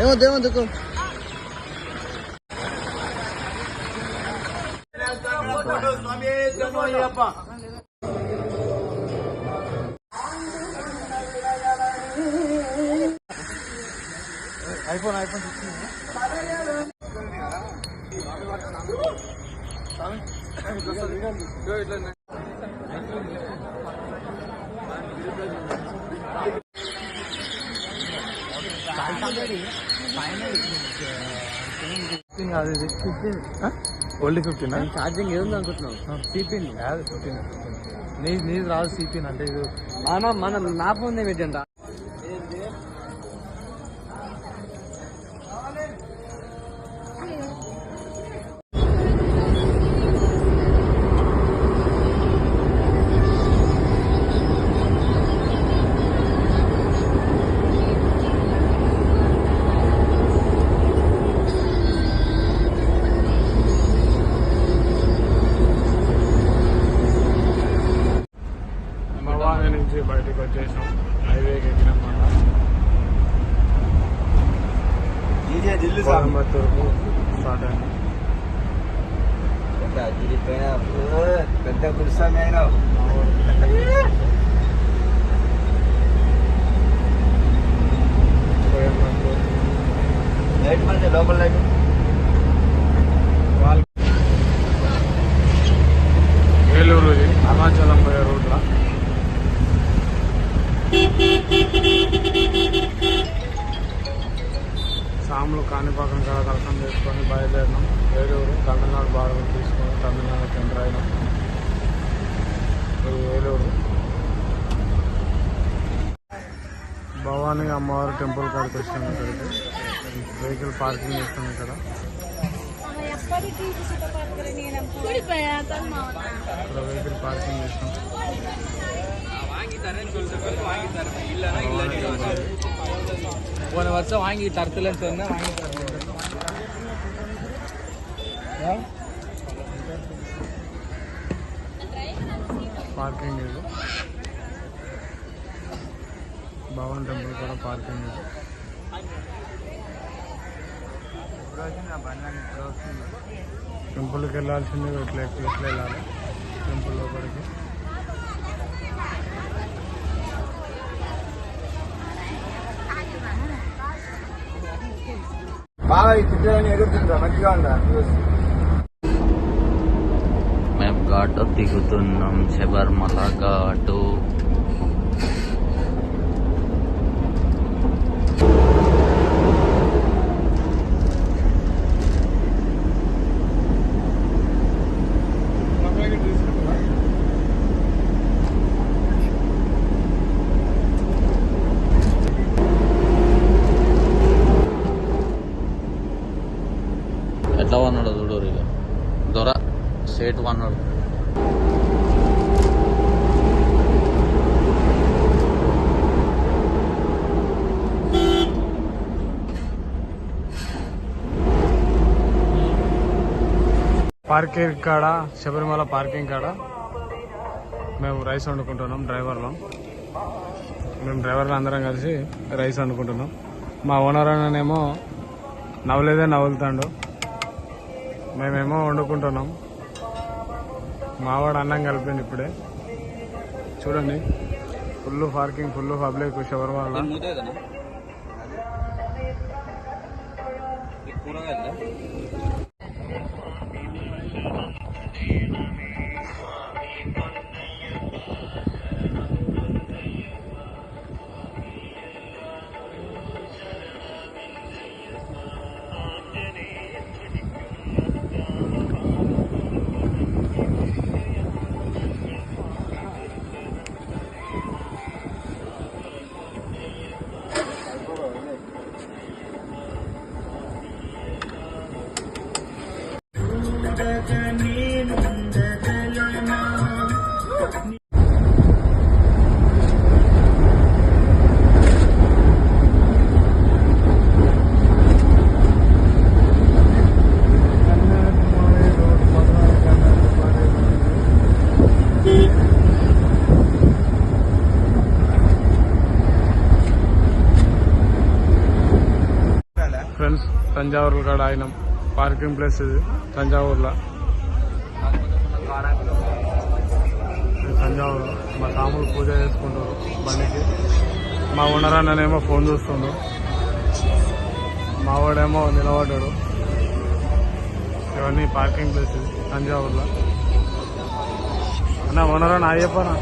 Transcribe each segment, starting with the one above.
ఏమొద్దు ఏమొద్దు iPhone iPhone కాదు ఫిఫ్టీన్. Only fifteen? ఛార్జింగ్ ఏముంది అనుకుంటున్నావు? సిపిన్ కాదు ఫిఫ్టీన్ నీ నీది రాదు సిపిన్ అంటే ఇది. మన మన నా ఫోన్ పెట్టండి కోయంబత్తూరుకు స్టార్ట్ అయింది. పెద్ద గురుస్వామి అయినా. కోయంబత్తూరు లైట్ మంచి లోపల లైట్ తమిళనాడు బార్డర్ తీసుకొని తమిళనాడు సెంటర్ అయినాం ఇది ఏలూరు భవానీ అమ్మవారి టెంపుల్ కాడికి వచ్చినాం ఇక్కడికి వెహికల్ పార్కింగ్ చేస్తాం ఇక్కడ ఎప్పటికీ ఇక్కడ వెహికల్ పార్కింగ్ చేస్తాం போன வருஷம் வாங்கி தரத்துலன்னு சொன்னேன் வாங்கி தரல పార్కింగ్ ఇది భవన్ టెంపుల్ కూడా పార్కింగ్ ఇది టెంపుల్కి వెళ్ళాల్సింది ఇట్లా ఎక్కి ఇట్లా వెళ్ళాలి? టెంపుల్ లోపలికి. బాగా ఈ చిత్రాన్ని ఎదుగుతుందా మంచిగా ఉందా? ఘాటు దిగుతున్నాం శబరిమల ఘాటు. ఎట్లా వన్నాడు చూడు ఇక దొర సేట్ వన్నాడు. పార్కింగ్ కాడ శబరిమల పార్కింగ్ కాడ మేము రైస్ వండుకుంటున్నాం డ్రైవర్లో. మేము డ్రైవర్లు అందరం కలిసి రైస్ వండుకుంటున్నాం. మా ఓనర్ అన్ననేమో నవ్వలేదే నవ్వులుతాడు. మేమేమో వండుకుంటున్నాం. మావాడు అన్నం కలిపింది ఇప్పుడే. చూడండి. Full parking full public shower వాళ్ళ కూరగాయలు? కాడ ఆయన పార్కింగ్ ప్లేస్ ఇది తంజావూరులో. ఇది తంజావూరు. మా తాములు పూజ చేసుకుంటారు బండికి. మా ఉండరానేమో ఫోన్ చూస్తుండు. మావాడేమో నిలబడ్డాడు. ఇవన్నీ పార్కింగ్ ప్లేస్ తంజావూర్లో తంజావూరులో. అన్న ఉండరా అయ్యప్పనా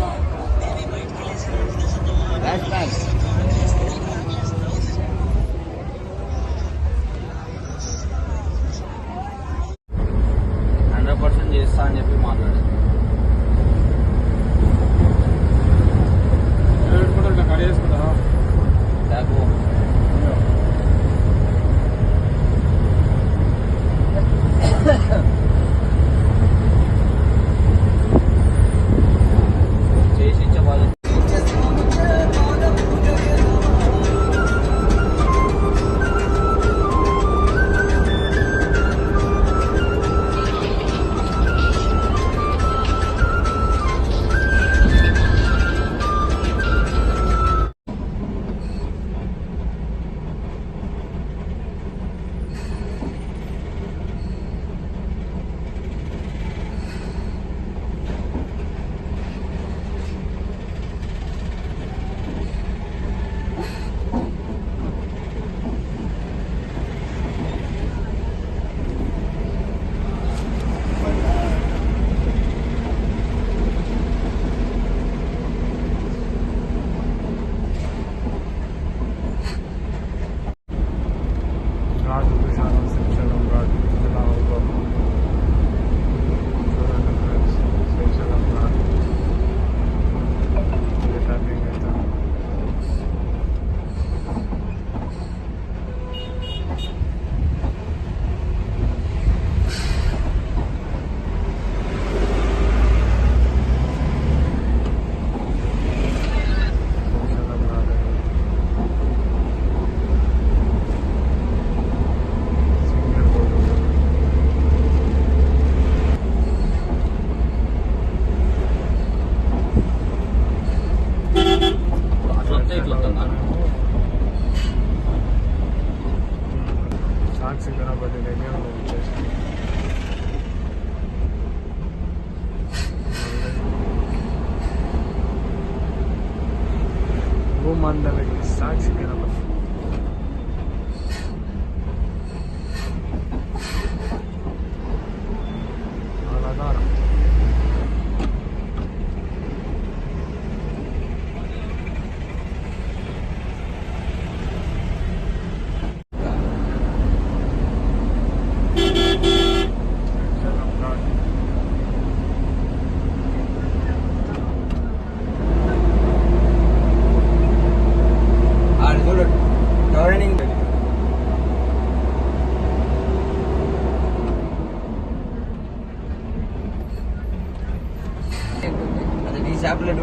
mandalay sucks. You're gonna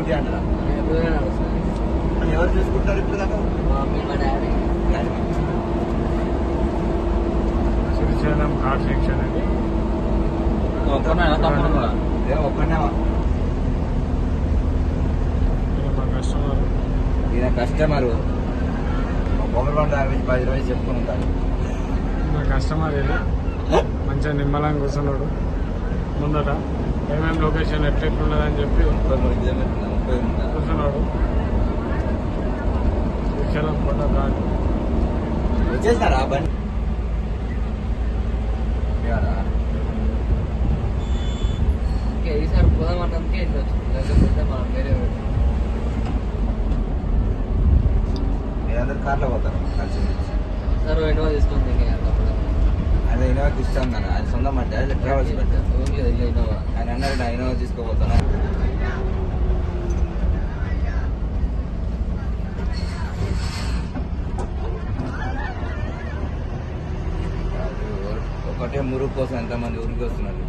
duty అంటారా ఎవరు చూసుకుంటారు ఇప్పుడు దాకా? శ్రీశైలం ఘాట్ సెక్షన్ మా కస్టమర్ ఈయన కస్టమర్ బండ యాభై పది రోజులు మా కస్టమర్ మంచిగా నిమ్మలంగా కూర్చున్నాడు. ముందట. ఏమేమి లొకేషన్ ఎట్లెట్లున్నదని చెప్పి కూర్చున్నాడు శ్రీశైలం కొండ ఘాట్ వచ్చేసారా బండి? ఈసారి ఇట్లా వచ్చింది. లేకపోతే మనం వేరే మీరందరూ కార్లో పోతారు? కలిసి సార్ ఎన్నో తీసుకుంది ఇంకా ఆయన ఇన్నోవాకి ఇష్టం ఉందన్న ఆయన సొంతం అంటే ఆయన ట్రావెల్స్ ఇన్నోవా ఆయన అన్నాడు నా ఇన్నోవా తీసుకోపోతాను ఒకటే మురుగు కోసం ఎంతమంది ఊరికి వస్తున్నారు?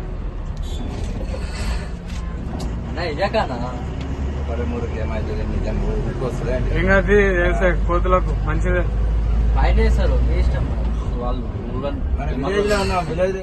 అన్న ఒకటే మురుగు ఏమవుతుంది నిజంగా ఊరికి వస్తుంది అంటే. ఇంకా అది వేసే కోతులకు మంచిదే. ఫైన్ చేస్తారు మీ ఇష్టం. వాళ్ళు ben... Bileydi lan abi, bileydi.